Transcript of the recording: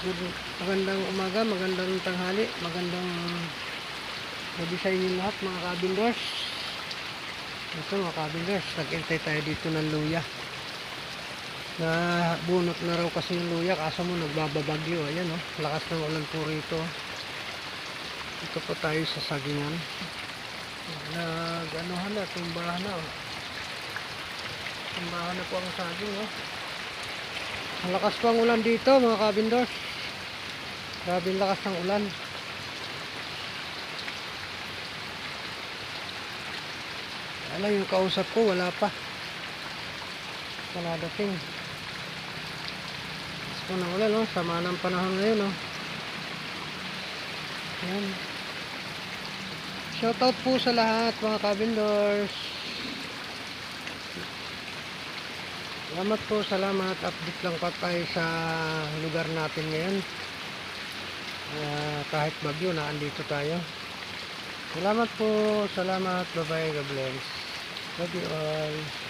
Good, magandang umaga, magandang tanghali, magandang gabi sa inyo lahat mga kabindors. Ito mga kabindors, nag-intay tayo dito ng luya. Na bunot na raw kasi yung luya, kaso mo nagbababagyo. Ayan oh, lakas ng ulan po rito. Ito po tayo sa sagingan. Nag-anuhan na, tumbahan na oh. Tumbahan na po ang saging oh. Malakas po ang ulan dito mga kabindors. Grabe lakas ng ulan. Wala yung kausap ko, wala pa. Wala dating. Mas po ng ulan, no? Sama ng panahon ngayon, no? Ayan. Shoutout po sa lahat mga kabindors. Salamat po, salamat. Update lang pa tayo sa lugar natin ngayon. Ah, kahit bagyo, naandito tayo. Salamat po, salamat. Bye-bye, God bless. Love you all.